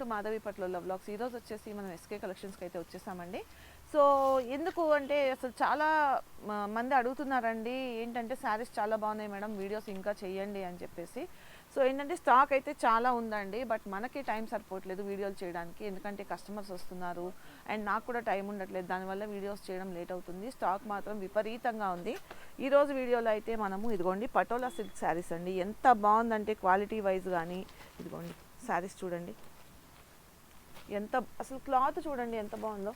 To Madhavi పట్ల blogs ఈరోజు వచ్చేసి మనం ఎస్కే కలెక్షన్స్కి అయితే వచ్చేసామండి. సో ఎందుకు అంటే అసలు చాలా మంది అడుగుతున్నారండి ఏంటంటే శారీస్ చాలా బాగున్నాయి మేడం వీడియోస్ ఇంకా చేయండి అని చెప్పేసి. సో ఏంటంటే స్టాక్ అయితే చాలా ఉందండి బట్ మనకి టైం సరిపోవట్లేదు వీడియోలు చేయడానికి ఎందుకంటే కస్టమర్స్ వస్తున్నారు అండ్ నాకు కూడా టైం ఉండట్లేదు దానివల్ల వీడియోస్ చేయడం లేట్ అవుతుంది. స్టాక్ మాత్రం విపరీతంగా ఉంది. ఈరోజు వీడియోలో అయితే మనము ఇదిగోండి పటోలా సిల్క్ శారీస్ అండి. ఎంత బాగుందంటే క్వాలిటీ వైజ్ కానీ ఇదిగోండి శారీస్ చూడండి. ఎంత అసలు క్లాత్ చూడండి ఎంత బాగుందో.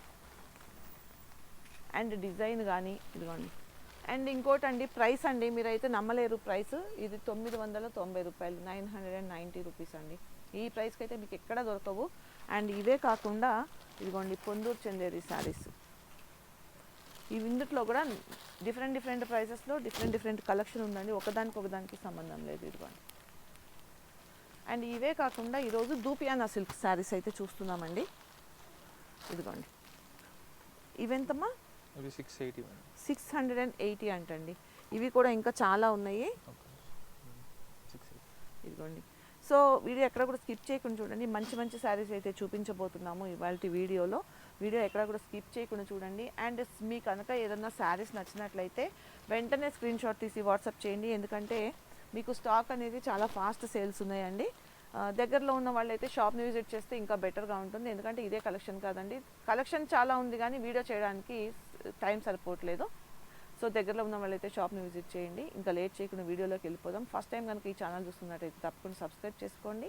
అండ్ డిజైన్ కానీ ఇదిగోండి. అండ్ ఇంకోటి అండి ప్రైస్ అండి మీరైతే నమ్మలేరు ప్రైస్. ఇది తొమ్మిది వందల తొంభై రూపాయలు nine hundred and ninety rupees అండి. ఈ ప్రైస్కి అయితే మీకు ఎక్కడ దొరకవు. అండ్ ఇవే కాకుండా ఇదిగోండి పొందూరు చెందేది శారీస్. ఇవి ఇందుట్లో కూడా డిఫరెంట్ డిఫరెంట్ ప్రైసెస్లో డిఫరెంట్ డిఫరెంట్ కలెక్షన్ ఉందండి. ఒకదానికి ఒకదానికి సంబంధం లేదు ఇదిగోండి. అండ్ ఇవే కాకుండా ఈరోజు దూపియానా సిల్క్ శారీస్ అయితే చూస్తున్నామండి. ఇదిగోండి. ఇవెంతమ్మా? ఇవి six eighty six hundred and eighty అంటండి. ఇవి కూడా ఇంకా చాలా ఉన్నాయి. ఇదిగోండి. సో వీడియో ఎక్కడ కూడా స్కిప్ చేయకుండా చూడండి. మంచి మంచి శారీస్ అయితే చూపించబోతున్నాము ఇవాళ వీడియోలో. వీడియో ఎక్కడ కూడా స్కిప్ చేయకుండా చూడండి. అండ్ మీకు కనుక ఏదన్నా శారీస్ నచ్చినట్లయితే వెంటనే స్క్రీన్ షాట్ తీసి వాట్సాప్ చేయండి. ఎందుకంటే మీకు స్టాక్ అనేది చాలా ఫాస్ట్ సేల్స్ ఉన్నాయండి. దగ్గరలో ఉన్న వాళ్ళైతే షాప్ని విజిట్ చేస్తే ఇంకా బెటర్గా ఉంటుంది. ఎందుకంటే ఇదే కలెక్షన్ కాదండి. కలెక్షన్ చాలా ఉంది కానీ వీడియో చేయడానికి టైం సరిపోవట్లేదు. సో దగ్గరలో ఉన్న వాళ్ళైతే షాప్ని విజిట్ చేయండి. ఇంకా లేట్ చేయకుండా వీడియోలోకి వెళ్ళిపోదాం. ఫస్ట్ టైం కనుక ఈ ఛానల్ చూస్తున్నట్టయితే తప్పకుండా సబ్స్క్రైబ్ చేసుకోండి.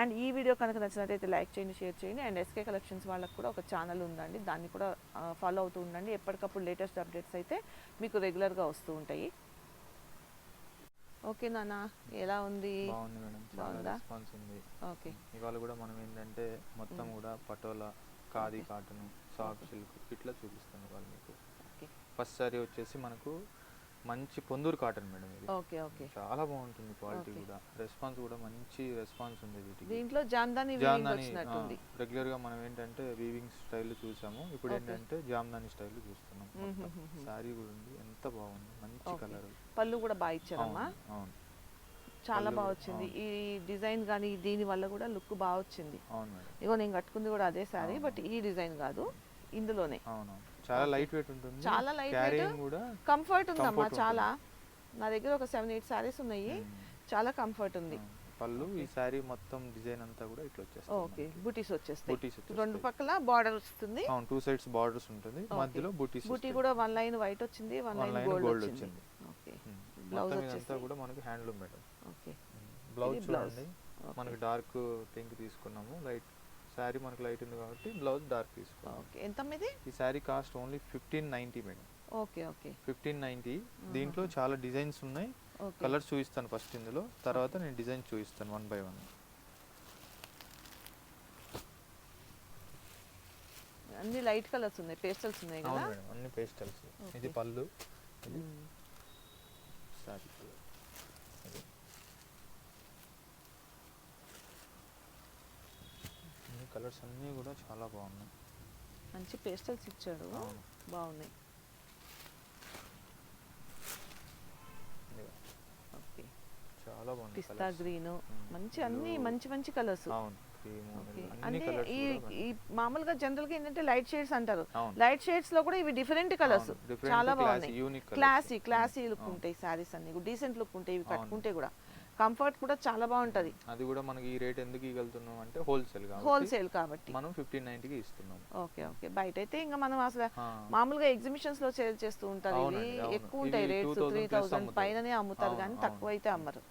అండ్ ఈ వీడియో కనుక నచ్చినట్టయితే లైక్ చేయండి షేర్ చేయండి. అండ్ ఎస్కే కలెక్షన్స్ వాళ్ళకి కూడా ఒక ఛానల్ ఉందండి. దాన్ని కూడా ఫాలో అవుతూ ఉండండి. ఎప్పటికప్పుడు లేటెస్ట్ అప్డేట్స్ అయితే మీకు రెగ్యులర్గా వస్తూ ఉంటాయి. ఓకే నాన్న ఎలా ఉంది? బాగుంది మేడం చాలా బాగుందా? రెస్పాన్స్ ఉంది. ఓకే. ఇవాళ కూడా మనం ఏంటంటే మొత్తం కూడా patola khadi cotton soft silk ఇట్లా చూపిస్తాను ఇవాళ మీకు. ఓకే. ఫస్ట్ సారీ వచ్చేసి మనకు మంచి పొందూరు కాటన్ మేడం ఇది. Okay okay. చాలా బాగుంటుంది క్వాలిటీ Okay. కూడా. రెస్పాన్స్ కూడా మంచి రెస్పాన్స్ ఉంది వీటికి. దీంట్లో జామ్దాని వీవింగ్ జామ్దాని వచ్చినట్టుంది. రెగ్యులర్గా మనం ఏంటంటే వీవింగ్ స్టైల్ చూసాము. ఇప్పుడు Okay. ఏంటంటే జామ్దాని స్టైల్ చూస్తున్నాం మ్మ్, మ్మ్, మ్మ్. సారీ కూడా ఉంది ఎంత బాగుంది మంచి Okay. కలర్ పళ్ళు కూడా బాగా ఇచ్చారమ్మా. చాలా బాగా వచ్చింది. ఈ డిజైన్ కానీ దీని వల్ల కూడా లుక్ బాగా వచ్చింది. ఇగో నేను కట్టుకుంది కూడా అదే సారీ. బట్ ఈ డిజైన్ కాదు ఇందులోనే. చాలా. లైట్ వెయిట్ ఉంటుంది. చాలా. క్యారింగ్ కూడా కంఫర్ట్ ఉందమ్మా చాలా. నా దగ్గర ఒక సెవెన్ ఎయిట్ సారీస్ ఉన్నాయి. చాలా కంఫర్ట్ ఉంది. పళ్ళు ఈ సారీ మొత్తం డిజైన్ అంతా కూడా ఇట్లా వచ్చేస్తుంది ఓకే. బుటీస్ వచ్చేస్తాయి. బూటీస్ రెండు. పక్కల బార్డర్ వస్తుంది. అవును టూ సైడ్స్ బార్డర్స్ ఉంటుంది. మధ్యలో బూటీస్ బూటీ కూడా వన్ లైన్ వైట్ వచ్చింది వన్ లైన్ గోల్డ్ వచ్చింది. వచ్చింది. ఓకే మ్మ్. Blouse మొత్తం ఇదంతా వచ్చేసి- కూడా మనకి హ్యాండ్లూమ్ మేడం. ఓకే. బ్లౌజ్. చూడండి. మనకి డార్క్ పింక్ తీసుకున్నాము. లైట్ శారీ మనకి లైట్ ఉంది కాబట్టి బ్లౌజ్ డార్క్ తీసుకున్నాము. ఓకే. ఎంత ఇది ఈ sari cost only fifteen ninety madam. Okay okay. Fifteen ninety దీంట్లో చాలా డిజైన్స్ ఉన్నాయి. కలర్స్ చూపిస్తాను ఫస్ట్ ఇందులో. తర్వాత నేను డిజైన్ చూపిస్తాను వన్ బై వన్ అన్ని లైట్ కలర్స్ ఉన్నాయి పేస్టల్స్ ఉన్నాయి కదా? అన్ని పేస్టల్స్ ఇది. పళ్ళు. అన్ని కలర్స్ అన్నీ కూడా చాలా బాగున్నాయి. మంచి పేస్టల్స్ ఇచ్చాడు బాగున్నాయి. ఓకే. చాలా బాగుంది పిస్తా. గ్రీన్. మంచి అన్ని. మంచి మంచి కలర్స్. అవును. అంటే ఈ ఈ మామూలుగా జనరల్గా ఏంటంటే లైట్ షేడ్స్ అంటారు. లైట్ షేడ్స్లో కూడా ఇవి డిఫరెంట్ కలర్స్. చాలా బాగున్నాయి. Classy classy look. ఉంటాయి సారీస్ అన్ని. డీసెంట్ లుక్ ఉంటాయి ఇవి. కట్టుకుంటే కూడా. కంఫర్ట్ కూడా చాలా బాగుంటది. అది కూడా మనకి ఈ రేట్ ఎందుకు ఇవ్వగలుగుతున్నాం అంటే హోల్సేల్ కాబట్టి. హోల్సేల్ కాబట్టి. మనం ఫిఫ్టీన్ నైన్టీకి ఇస్తున్నాం. Okay okay. బయట అయితే ఇంకా మనం అసలు మామూలుగా ఎగ్జిబిషన్స్లో సేల్ చేస్తూ ఉంటారు. ఇవి. ఎక్కువ ఉంటాయి రేట్స్ 2000 త్రీ థౌసండ్ అమ్ముతారు. పైననే అమ్ముతారు కానీ. తక్కువ అయితే అమ్మరు.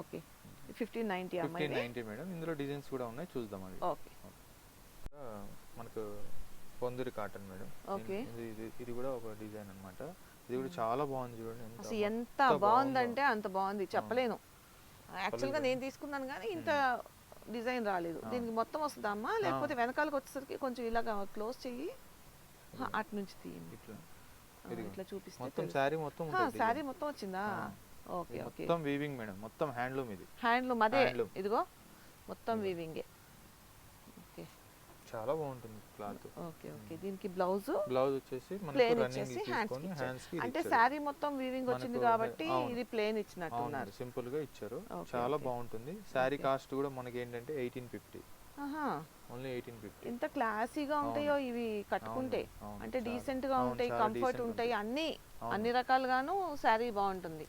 Okay. Fifteen ninety fifteen ninety madam. ఇందులో డిజైన్స్ కూడా ఉన్నాయి. చూద్దాం అవి ఓకే. మనకు పొందిరి కాటన్ మేడం. Okay. ఇది ఇది- కూడా ఒక డిజైన్ అన్నమాట. ఇది కూడా చాలా బాగుంది చూడండి. ఎంత అసలు ఎంత బాగుందో. బాగుందంటే అంత బాగుంది. చెప్పలేను. యాక్చువల్గా నేను తీసుకున్నాను కానీ ఇంత డిజైన్ రాలేదు. దీనికి మొత్తం వస్తుందా అమ్మా లేకపోతే వెనకాలకు వచ్చేసరికి కొంచెం ఇలాగా క్లోజ్ చెయ్యి. అటు నుంచి తీయండి ఇట్లా. చూపిస్తే మొత్తం. శారీ మొత్తం వచ్చిందా. Okay okay. మొత్తం వీవింగ్ మేడం మొత్తం హ్యాండ్లూమ్ ఇది. హ్యాండ్లూమ్ అదే. ఇదిగో మొత్తం. వీవింగే ఓకే. చాలా బాగుంటుంది క్లాత్. Okay okay. దీనికి బ్లౌజ్? బ్లౌజ్ వచ్చేసి మనకు ప్లేన్ రన్నింగ్ తీసుకొని హ్యాండ్స్కి అంటే శారీ మొత్తం వీవింగ్ వచ్చింది కాబట్టి. ఇది ప్లేన్ ఇచ్చినట్టున్నారు. సింపుల్గా ఇచ్చారు. చాలా. బాగుంటుంది. Okay. కాస్ట్ కూడా మనకి ఏంటంటే ఎయిటీన్ ఫిఫ్టీ ఆహా. ఓన్లీ ఎయిటీన్ ఫిఫ్టీ ఎంత క్లాసీగా ఉంటాయో ఇవి కట్టుకుంటే. అంటే. డీసెంట్గా ఉంటాయి కంఫర్ట్ ఉంటాయి. అన్ని. అన్ని రకాలుగాను శారీ బాగుంటుంది.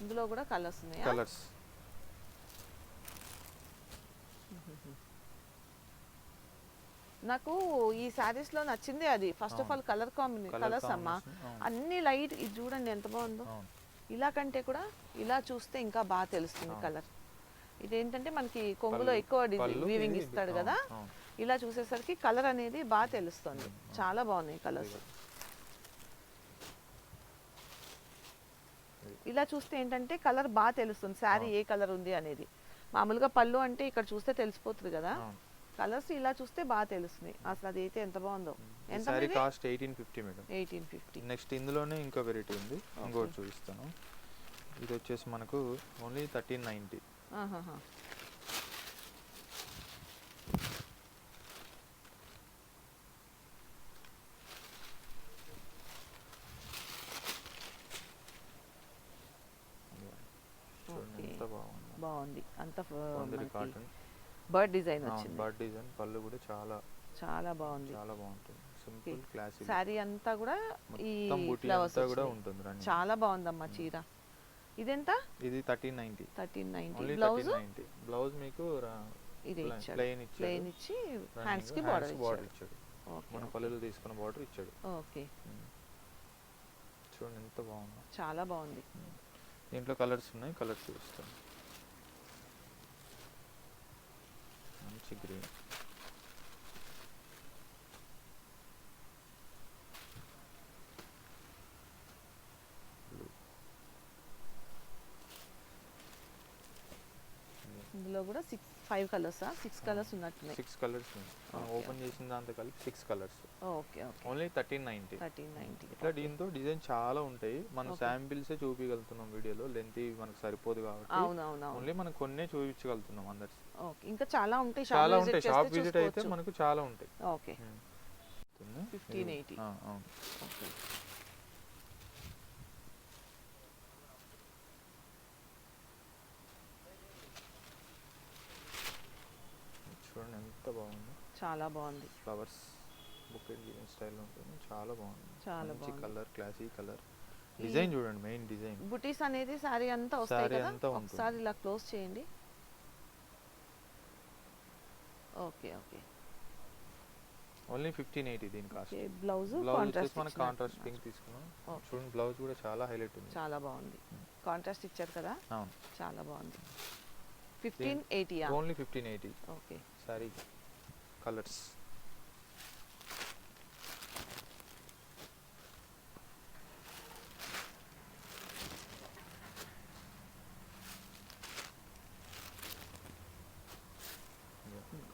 ఇందులో కూడా కలర్స్ ఉన్నాయా? కలర్స్ నాకు ఈ శారీస్లో నచ్చింది అది. First of all colour combination colours అమ్మా. అన్ని లైట్ ఇది చూడండి ఎంత బాగుందో. ఇలా కంటే కూడా ఇలా చూస్తే ఇంకా బాగా తెలుస్తుంది. కలర్ ఇదేంటంటే మనకి కొంగులో ఎక్కువ వీవింగ్ ఇది- ఇస్తాడు కదా. ఇలా చూసేసరికి కలర్ అనేది బాగా తెలుస్తుంది. చాలా బాగున్నాయి కలర్స్ ఇలా చూస్తే ఏంటంటే కలర్ బాగా తెలుస్తుంది. శారీ. ఏ కలర్ ఉంది అనేది. మామూలుగా పళ్ళు అంటే ఇక్కడ చూస్తే తెలిసిపోతుంది కదా. కలర్స్ ఇలా చూస్తే బాగా తెలుస్తుంది. అసలు అది అయితే ఎంత బాగుందో. ఎంత sari cost eighteen fifty madam. Eighteen fifty. Next ఇందులోనే ఇంకో వెరైటీ ఉంది. ఇంకోటి చూపిస్తాను. ఇది వచ్చేసి మనకు ఓన్లీ థర్టీన్ నైంటీ చూడండి Okay. ఎంత బాగుంది అంత బర్డ్ డిజైన్ వచ్చింది. బర్డ్ డిజైన్ పళ్ళు కూడా చాలా చాలా బాగుంది. చాలా బాగుంటుంది. సింపుల్ క్లాసిక్ శారీ అంతా కూడా ఈ ఫ్లవర్స్ కూడా ఉంటుంది రండి చాలా బాగుందమ్మా చీర. ఇదెంత? ఇది thirteen ninety. Thirteen ninety blouse? Blouse మీకు ఇది ప్లెయిన్ ఇచ్చాడు. ప్లెయిన్ ఇచ్చి హ్యాండ్స్కి బార్డర్ బార్డర్ ఇచ్చాడు. మన పల్లెలు తీసుకున్న బార్డర్ ఇచ్చాడు. ఓకే. చూడండి ఎంత బాగుందో. చాలా బాగుంది. దీంట్లో కలర్స్ ఉన్నాయి కలర్స్ చూపిస్తాను. మంచి గ్రీన్ ఇందులో కూడా six five colours six colours ఉన్నట్టున్నాయి సిక్స్ కలర్స్ ఓపెన్ చేసిన దాంతో కలిపి six colours okay okay only thirteen ninety thirteen ninety ఇట్లా దీంతో డిజైన్ చాలా ఉంటాయి. మనం. శాంపిల్సే చూపించగలుగుతున్నాం వీడియోలో. లెంత్ మనకు సరిపోదు కాబట్టి. అవును అవును అవును ఓన్లీ మనం కొన్నే చూపించగలుగుతున్నాం అందరికి ఓకే ఇంకా చాలా ఉంటాయి. చాలా ఉంటాయి. షాప్ విజిట్ అయితే మనకు చాలా ఉంటాయి. Okay um. ఇది- 1580. ఆ, అవును. ఓకే చూడండి ఎంత బాగుంది చాలా బాగుంది. ఫ్లవర్స్ బుకెట్ డిజైన్ స్టైల్ ఉంటుంది? చాలా బాగుంది. చాలా మంచి. Colour classy colour. డిజైన్ చూడండి మెయిన్ డిజైన్. బుటీస్ అనేది శారీ అంతా వస్తాయి కదా. ఒకసారి ఇలా క్లోజ్ చేయండి. Okay okay. Only fifteen eighty దీని కాస్ట్. బ్లౌజ్ కాంట్రాస్ట్ మన కాంట్రాస్ట్ పింక్ తీసుకున్నాం. చూడండి బ్లౌజ్ కూడా చాలా హైలైట్ ఉంది. చాలా బాగుంది. కాంట్రాస్ట్ ఇచ్చారు కదా? అవును. చాలా బాగుంది. Fifteen ఎయిటీయా? Only fifteen eighty okay. Sari colours.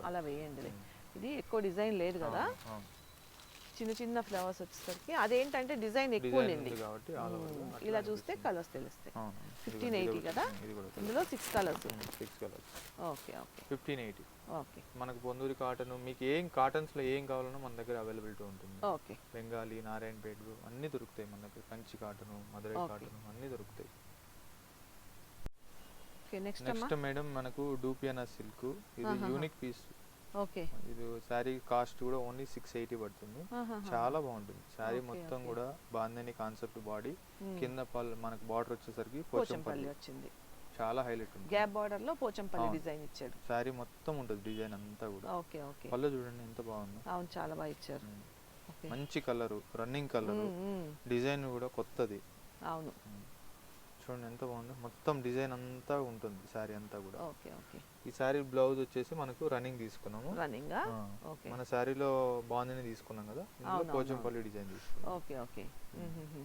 అలా వేయండి ఇది ఎక్కువ డిజైన్ లేదు కదా? చిన్న చిన్న ఫ్లవర్స్ వచ్చేసరికి అదేంటంటే డిజైన్ ఎక్కువ ఉంది. అట్లా ఇలా చూస్తే. కలర్స్ తెలుస్తాయి. ఫిఫ్టీన్ ఎయిటీ కదా? ఇందులో six colours six colours okay okay fifteen eighty okay. మనకు పొందూరి కాటన్ మీకు ఏం కాటన్స్లో ఏం కావాలన్నా మన దగ్గర అవైలబిలిటీ ఉంటుంది. ఓకే. బెంగాలీ నారాయణపేట అన్ని దొరుకుతాయి మన దగ్గర. కంచి కాటన్ మధురై. కాటన్ అన్ని దొరుకుతాయి. నెక్స్ట్ మేడం మనకు డూపియానా సిల్క్. ఇది. Unique piece. ఓకే. ఇది శారీ కాస్ట్ కూడా ఓన్లీ సిక్స్ ఎయిటీ పడుతుంది. చాలా బాగుంటుంది. శారీ మొత్తం. కూడా బాందని కాన్సెప్ట్ బాడీ. కింద పల్ మనకు బార్డర్ వచ్చేసరికి పోచంపల్లి. వచ్చింది. చాలా హైలైట్ ఉంది. గ్యాప్ బార్డర్లో పోచంపల్లి. డిజైన్ ఇచ్చాడు. శారీ మొత్తం ఉంటుంది డిజైన్ అంతా కూడా. Okay okay. పళ్ళు చూడండి ఎంత బాగుందో. అవును చాలా బాగా ఇచ్చారు. మంచి కలరు రన్నింగ్ కలరు. డిజైన్ కూడా కొత్తది. అవును. చూడండి ఎంత బాగుంది. మొత్తం డిజైన్ అంతా ఉంటుంది శారీ అంతా కూడా. Okay okay. ఈ శారీ బ్లౌజ్ వచ్చేసి మనకు రన్నింగ్ తీసుకున్నాము. రన్నింగ్? మన శారీలో బాగుందని తీసుకున్నాం కదా. పోచంపల్లి డిజైన్ తీసుకున్నాం. Okay okay.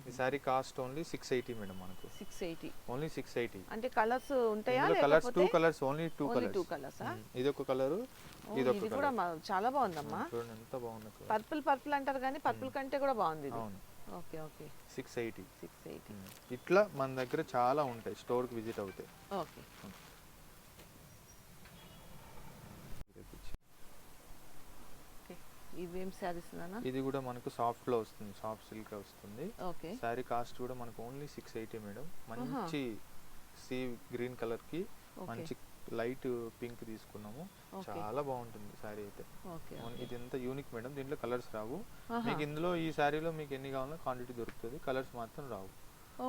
ఈ sari cost only six eighty madam మనకు. Six eighty. Only six eighty. అంటే కలర్స్ ఉంటాయా colours two colours only two only two colours colours ఇది ఒక కలరు ఇది కూడా చాలా బాగుందమ్మా. చూడండి ఎంత బాగుంది. పర్పుల్ పర్పుల్ అంటారు కానీ పర్పుల్ కంటే కూడా బాగుంది అవును. Okay okay. Six eighty. Six eighty. ఇట్లా మన దగ్గర చాలా ఉంటాయి స్టోర్కి విజిట్ అవుతాయి. ఓకే. ఇవేం ఇది కూడా మనకు సాఫ్ట్లో వస్తుంది సాఫ్ట్ సిల్క్ వస్తుంది. ఓకే. శారీ కాస్ట్ కూడా మనకు ఓన్లీ సిక్స్ ఎయిటీ మేడం. మంచి సీ గ్రీన్ కలర్కి మంచి లైట్ పింక్ తీసుకున్నాము. చాలా బాగుంటుంది శారీ అయితే. ఇది ఎంత యూనిక్ మేడం. దీంట్లో కలర్స్ రావు. మీకు ఇందులో ఈ శారీలో మీకు ఎన్ని కావాలో క్వాంటిటీ దొరుకుతుంది. కలర్స్ మాత్రం రావు.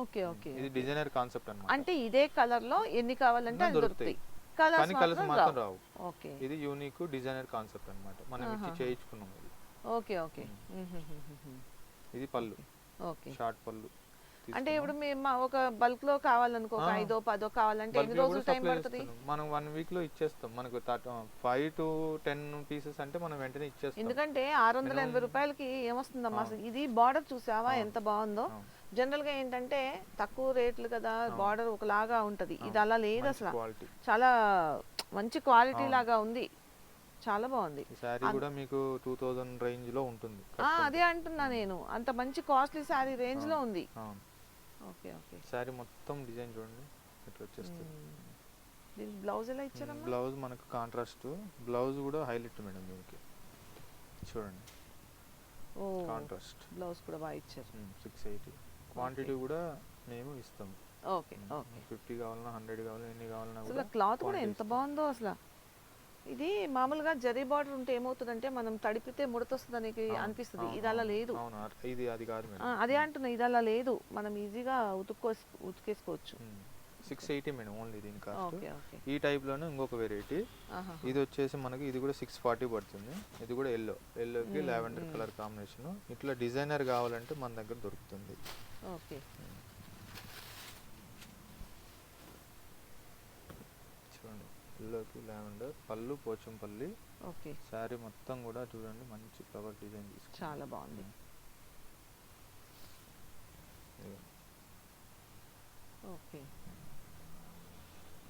ఓకే ఓకే ఇది డిజైనర్ కాన్సెప్ట్ అన్నమాట. అంటే ఇదే కలర్లో ఎన్ని కావాలంటే దొరుకుతాయి. కలర్స్ కానీ కలర్స్ మాత్రం రావు. ఓకే. ఇది యూనిక్ డిజైనర్ కాన్సెప్ట్ అన్నమాట. మనం ఇచ్చి. చేయించుకున్నాం ఇది. Okay okay. ఇది పళ్ళు. ఓకే. షార్ట్ పళ్ళు. అంటే ఇప్పుడు మేము ఒక బల్క్లో కావాలనుకో ఒక. ఐదో పదో కావాలంటే ఎన్ని రోజులు టైం పడుతుంది. మనం వన్ వీక్లో ఇచ్చేస్తాం. మనకు ఫైవ్ టు టెన్ పీసెస్ అంటే మనం వెంటనే ఇచ్చేస్తాం. ఎందుకంటే ఆరు వందల ఎనభై రూపాయలకి ఏమొస్తుందమ్మా? ఇది బార్డర్ చూసావా ఎంత బాగుందో. జనరల్గా ఏంటంటే తక్కువ రేట్లు కదా బార్డర్ ఒకలాగా ఉంటది. ఇది అలా లేదు అసలు. చాలా మంచి క్వాలిటీ లాగా ఉంది. చాలా బాగుంది. శారీ కూడా మీకు టూ థౌజండ్ రేంజ్లో ఉంటుంది. ఆ, అదే అంటున్నా నేను. అంత మంచి కాస్ట్లీ శారీ రేంజ్లో ఉంది. Okay okay. శారీ మొత్తం డిజైన్ చూడండి. ఇట్లా వచ్చేస్తుంది. దీనికి బ్లౌజ్ ఎలా ఇచ్చారమ్మా? బ్లౌజ్ మనకు కాంట్రాస్ట్ బ్లౌజ్ కూడా హైలైట్ మేడం దీనికి. చూడండి. ఓ కాంట్రాస్ట్ బ్లౌజ్ కూడా బాగా ఇచ్చారు. సిక్స్ ఎయిటీ క్వాంటిటీ కూడా మేము ఇస్తాం. Okay okay. ఫిఫ్టీ కావాలన్నా హండ్రెడ్ కావాలన్నా ఎన్ని కావాలన్నా అసలు క్లాత్ కూడా ఎంత. బాగుందో అసలు. ఇది మామూలుగా జరీ బార్డర్ ఉంటే ఏమవుతుందంటే మనం తడిపితే ముడతొస్తుంది అనిపిస్తుంది. ఇది అలా లేదు. అది అంటున్నా ఇది అలా లేదు. మనం ఈజీగా ఉతుక్కో ఉతికేసుకోవచ్చు. సిక్స్ ఎయిటీ మేడం ఓన్లీ దీని కాస్ట్. ఈ type లోనే ఇంకొక వెరైటీ. ఇది వచ్చేసి మనకి ఇది కూడా సిక్స్ ఫార్టీ పడుతుంది. ఇది కూడా ఎల్లో. ఎల్లోకి లావెండర్ కలర్ కాంబినేషన్. ఇట్లా డిజైనర్ కావాలంటే మన దగ్గర దొరుకుతుంది. ఓకే చూడండి ఎల్లోకి లావెండర్ పళ్ళు పోచంపల్లి. ఓకే. శారీ మొత్తం కూడా చూడండి మంచి ఫ్లవర్ డిజైన్ చాలా బాగుంది. ఓకే.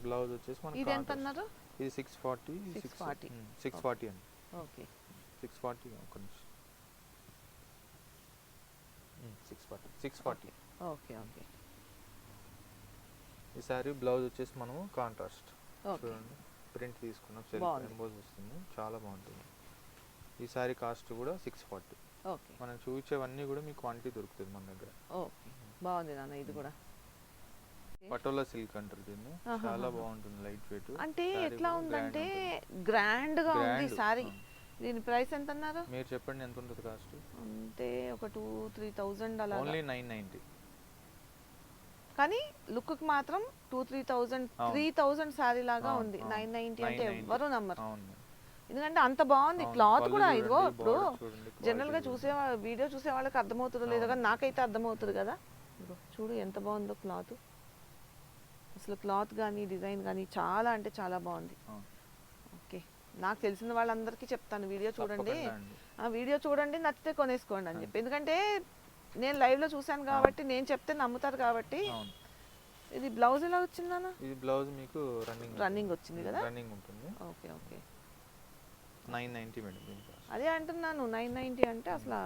బ్లౌజ్ వచ్చేసి మనకి ఇది ఎంత. అన్నారు? ఇది సిక్స్ ఫార్టీ 640. సిక్స్ ఫార్టీ అండి. ఓకే. సిక్స్ ఫార్టీ ఒక నిమిషం. Six forty six forty okay okay. ఈ శారీ బ్లౌజ్ వచ్చేసి మనము కాంట్రాస్ట్ చూడండి. ప్రింట్ తీసుకున్నాం సెల్ఫ్ బాగుంది. ఎంబోజ్ వస్తుంది. చాలా బాగుంటుంది. ఈ శారీ కాస్ట్ కూడా సిక్స్ ఫార్టీ ఓకే. మనం చూపించేవన్నీ కూడా మీకు క్వాంటిటీ దొరుకుతుంది మన దగ్గర. ఓకే. బాగుంది నాన్న ఇది కూడా. పటోలా సిల్క్ అంటారు దీన్ని. ఆహాహా. చాలా బాగుంటుంది లైట్ వెయిట్ అంటే ఎట్లా ఉందంటే గ్రాండ్గా ఉంది సారీ దీని ప్రైస్ ఎంత అన్నారు మీరు చెప్పండి ఎంత ఉంటుంది కాస్ట్ అంటే ఒక టూ త్రీ థౌజండ్ అలా ఓన్లీ నైన్ నైన్టీ కానీ లుక్కి మాత్రం two three thousand. Three thousand sari లాగా ఉంది. నైన్ నైన్టీ అంటే 990. ఎవ్వరు నమ్మరు. ఎందుకంటే అంత బాగుంది. క్లాత్ కూడా ఇదిగో ఇప్పుడు జనరల్గా చూసే వీడియో చూసే వాళ్ళకి అర్థమవుతుందో లేదో కానీ నాకైతే అర్థమవుతుంది కదా. చూడు ఎంత బాగుందో క్లాత్. అసలు క్లాత్ కానీ డిజైన్ కానీ చాలా అంటే చాలా బాగుంది. ఓకే. నాకు తెలిసిన వాళ్ళందరికీ చెప్తాను. వీడియో చూడండి. ఆ వీడియో చూడండి నచ్చితే కొనేసుకోండి అని చెప్పి. ఎందుకంటే నేను లైవ్లో చూశాను కాబట్టి నేను చెప్తే నమ్ముతారు కాబట్టి అవును. ఇది బ్లౌజ్ ఎలా వచ్చిందన్న ఇది బ్లౌజ్ మీకు రన్నింగ్ రన్నింగ్ వచ్చింది కదా? రన్నింగ్ ఉంటుంది. Okay okay. Nine ninety madam దీని కాస్ట్ అదే అంటున్నాను నైన్ నైన్టీ అంటే అసలు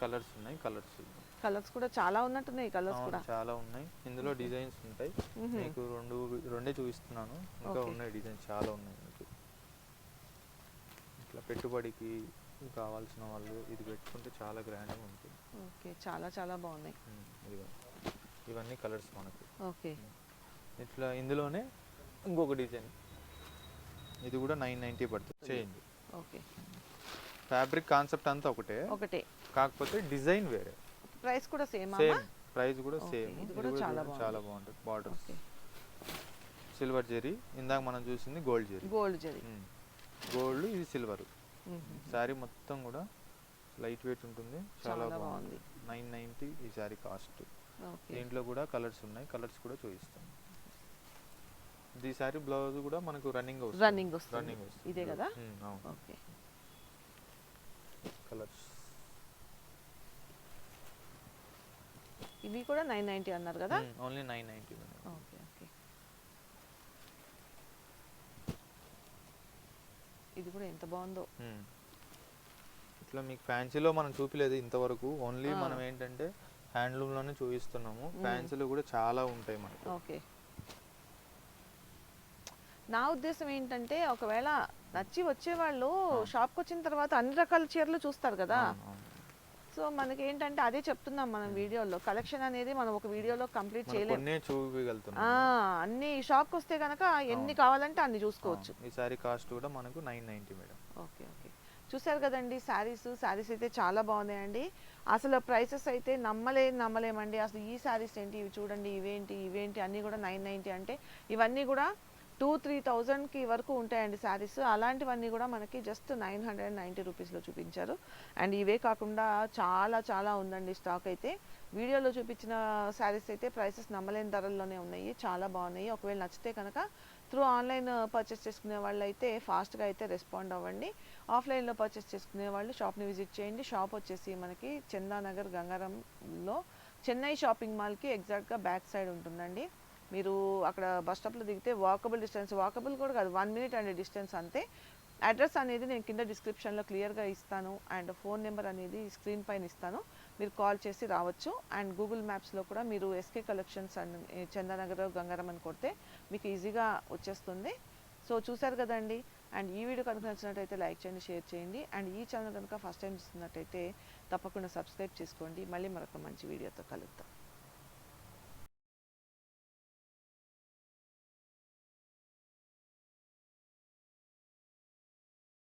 కలర్స్ ఉన్నాయి కలర్స్ కలర్స్ కూడా చాలా ఉన్నట్టున్నాయి కలర్స్ కూడా. చాలా ఉన్నాయి. ఇందులో డిజైన్స్ ఉంటాయి. మ్హూ. మీకు రెండు రెండే చూపిస్తున్నాను. ఇంకా. ఉన్నాయి డిజైన్స్ చాలా ఉన్నాయి మీకు. ఇట్లా పెట్టుబడికి కావాల్సిన వాళ్ళు ఇది పెట్టుకుంటే చాలా గ్రాండ్గా ఉంటుంది. ఓకే చాలా చాలా బాగున్నాయి. ఇదిగో. ఇవన్నీ కలర్స్ మనకు. ఓకే. ఇట్లా ఇందులోనే ఇంకొక డిజైన్. ఇది కూడా నైన్ నైంటీ పడుతుంది. Change okay. ఫ్యాబ్రిక్ కాన్సెప్ట్ అంతా ఒకటే. ఒకటే. కాకపోతే డిజైన్ వేరే. ప్రైస్ కూడా సేమ్ సేమ్. ప్రైస్ కూడా సేమ్. ఇది కూడా చాలా చాలా బాగుంది. బాగుంటుంది. బార్డర్స్. ఓకే. సిల్వర్ జెరీ. ఇందాక మనం చూసింది gold zari. Gold zari. Gold ఇది సిల్వర్. శారీ మొత్తం కూడా లైట్ వెయిట్ ఉంటుంది. చాలా బాగుంది. నైన్ నైంటీ ఈ శారీ కాస్ట్. దీంట్లో కూడా కలర్స్ ఉన్నాయి. కలర్స్ కూడా చూపిస్తాం. ఈ శారీ బ్లౌజ్ కూడా మనకు రన్నింగ్ రన్నింగ్ రన్నింగ్ ఇదే కదా? ఓకే. కలర్స్. ఇవి కూడా నైన్ నైన్టీ అన్నారు కదా? Only nine ninety okay okay ఇది కూడా ఎంత బాగుందో ఇట్లా మీకు ఫ్యాన్సీలో మనం చూపిలేదు ఇంతవరకు ఓన్లీ. మనం ఏంటంటే హ్యాండ్లూమ్లోనే చూపిస్తున్నాము. ఫ్యాన్సీలో కూడా చాలా ఉంటాయి మనకు ఓకే నా ఉద్దేశం ఏంటంటే ఒకవేళ నచ్చి వచ్చేవాళ్ళు. షాప్కి వచ్చిన తర్వాత అన్ని రకాల చీరలు చూస్తారు కదా. సో మనకి ఏంటంటే అదే చెప్తున్నాం మనం వీడియోలో. కలెక్షన్ అనేది మనం ఒక వీడియోలో కంప్లీట్ మనం చేయలేం. కొన్నే చూపించగలుగుతున్నాం ఆ, అన్ని షాప్కి వస్తే కనుక ఎన్ని కావాలంటే అన్ని చూసుకోవచ్చు. ఈ సారీ కాస్ట్ కూడా మనకు nine ninety madam. Okay okay. చూసారు కదండి శారీస్ శారీస్ అయితే చాలా బాగున్నాయండి. అసలు ప్రైసెస్ అయితే నమ్మలే నమ్మలేమండి. అసలు ఈ శారీస్ ఏంటి? ఇవి చూడండి ఇవేంటి ఇవేంటి అన్నీ కూడా నైన్ నైంటీ అంటే ఇవన్నీ కూడా టూ త్రీ థౌజండ్కి వరకు ఉంటాయండి శారీస్. అలాంటివన్నీ కూడా మనకి జస్ట్ నైన్ హండ్రెడ్ నైంటీ రూపీస్లో చూపించారు. అండ్ ఇవే కాకుండా చాలా చాలా ఉందండి స్టాక్ అయితే. వీడియోలో చూపించిన శారీస్ అయితే ప్రైసెస్ నమ్మలేని ధరల్లోనే ఉన్నాయి. చాలా బాగున్నాయి. ఒకవేళ నచ్చితే కనుక త్రూ ఆన్లైన్ పర్చేస్ చేసుకునే వాళ్ళు అయితే ఫాస్ట్గా అయితే రెస్పాండ్ అవ్వండి. ఆఫ్లైన్లో పర్చేస్ చేసుకునే వాళ్ళు షాప్ని విజిట్ చేయండి. షాప్ వచ్చేసి మనకి చందానగర్ గంగారంలో చెన్నై షాపింగ్ మాల్కి ఎగ్జాక్ట్గా బ్యాక్ సైడ్ ఉంటుందండి. మీరు అక్కడ బస్ స్టాప్లో దిగితే వాకబుల్ డిస్టెన్స్ వాకబుల్ కూడా కాదు వన్ మినిట్ అండ్ డిస్టెన్స్ అంతే. అడ్రస్ అనేది నేను కింద డిస్క్రిప్షన్లో క్లియర్గా ఇస్తాను అండ్ ఫోన్ నెంబర్ అనేది స్క్రీన్ పైన ఇస్తాను. మీరు కాల్ చేసి రావచ్చు అండ్ గూగుల్ మ్యాప్స్లో కూడా మీరు SK collections and Chandanagar Gangaram అని కొడితే మీకు ఈజీగా వచ్చేస్తుంది. సో చూసారు కదండి? అండ్ ఈ వీడియో కనుక నచ్చినట్టయితే లైక్ చేయండి షేర్ చేయండి. అండ్ ఈ ఛానల్ కనుక ఫస్ట్ టైం చూస్తున్నట్టయితే తప్పకుండా సబ్స్క్రైబ్ చేసుకోండి. మళ్ళీ మరొక మంచి వీడియోతో కలుద్దాం.